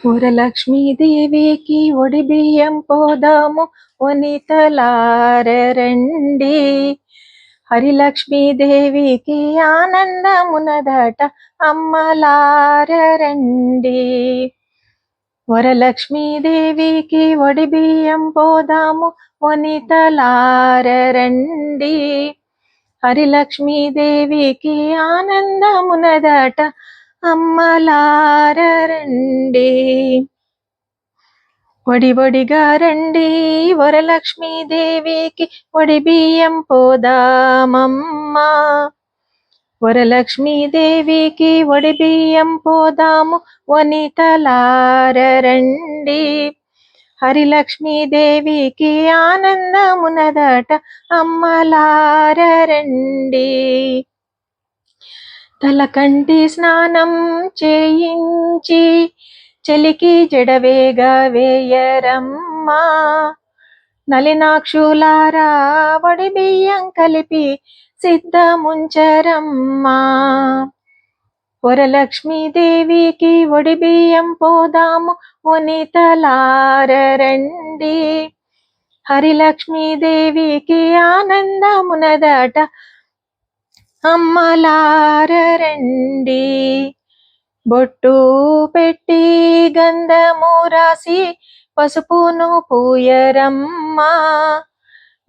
పురలక్ష్మీదేవికి ఒడి బియ్యం పోదాము వనితలారండి హరిలక్ష్మీదేవికి ఆనందమునదట అమ్మలారండి వరలక్ష్మీదేవికి ఒడి బియ్యం పోదాము వనితలారండి హరిలక్ష్మీదేవికి ఆనందమునదట అమ్మలారండి వడి రండి వరలక్ష్మీదేవికి వడి బియ్యం పోదామమ్మా. వరలక్ష్మీదేవికి ఒడి బియ్యం పోదాము వనితలారండి హరిలక్ష్మీదేవికి ఆనందమునదట అమ్మలారండి తలకంటి స్నానం చేయించి చెలికి జడవేగా వేయరమ్మా. నలినాక్షులారా వడి బియ్యం కలిపి సిద్ధముంచరమ్మా. వరలక్ష్మీదేవికి ఒడి బియ్యం పోదాము వనితలారండి హరిలక్ష్మీదేవికి ఆనందమునదట అమ్మలారండి బొట్టు పెట్టి గంధము రాసి పసుపును పూయరమ్మా.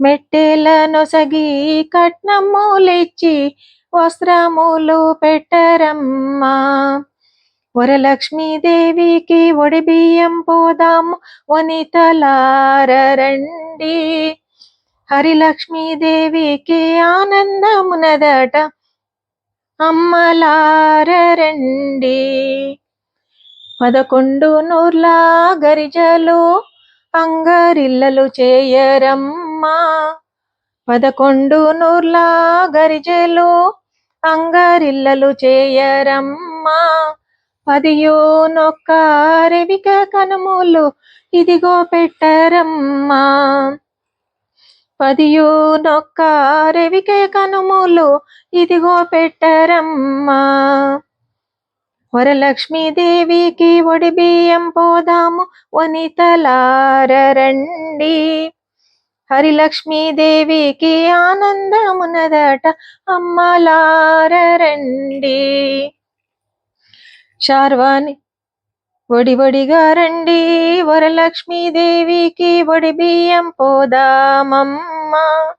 మెట్టెల నొసగి కట్నములిచ్చి వస్త్రములు పెట్టరమ్మా. వరలక్ష్మీదేవికి ఒడి బియ్యం పోదాము వనితలారండి హరిలక్ష్మీదేవికి ఆనందమునదట. అమ్మలారండి పదకొండు నూర్ల గరిజలు అంగరిల్లలు చేయరమ్మా. పదకొండు నూర్ల గరిజలు అంగరిల్లలు చేయరమ్మా. పదియో నొక్క రెవిక కనుములు ఇదిగో పెట్టరమ్మా. పదియో నొక్క రెవికే కనుమూలు. ఇదిగో పెట్టరమ్మా. వరలక్ష్మీదేవికి ఒడి బియ్యం పోదాము. వనితలారండి హరిలక్ష్మీదేవికి ఆనందమునదట. అమ్మలారండి శార్వాణి ఒడి ఒడిగా రండి వరలక్ష్మీదేవికి ఒడి బియ్యం పోదామమ్మా.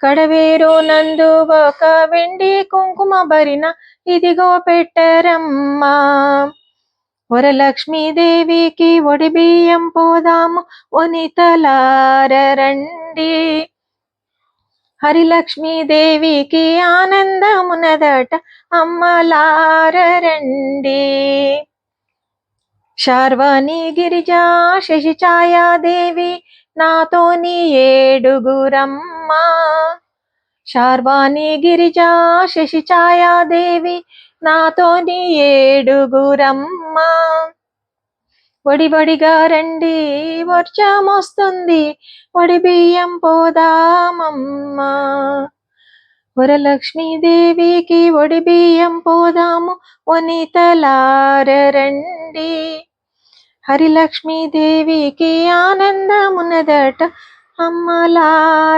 కడవేరు నందు ఒక వెండి కుంకుమ బరిన ఇదిగో పెట్టరమ్మా. వరలక్ష్మీదేవికి ఒడి బియ్యం పోదాము ఒనితలారండి హరిలక్ష్మీదేవికి ఆనందమునదట అమ్మలారండి శార్వాణి గిరిజా శశి ఛాయాదేవి నాతోని ఏడుగురమ్మా. శార్వాణి గిరిజా శశి ఛాయాదేవి నాతోని ఏడుగురమ్మా. వడి వడిగా రండి వర్షం వస్తుంది వడి బియ్యం పోదామమ్మా. వరలక్ష్మీదేవికి ఒడి బియ్యం పోదాము వనితలారండి హరిలక్ష్మీదేవికి ఆనందమున్నదట అమ్మలారండి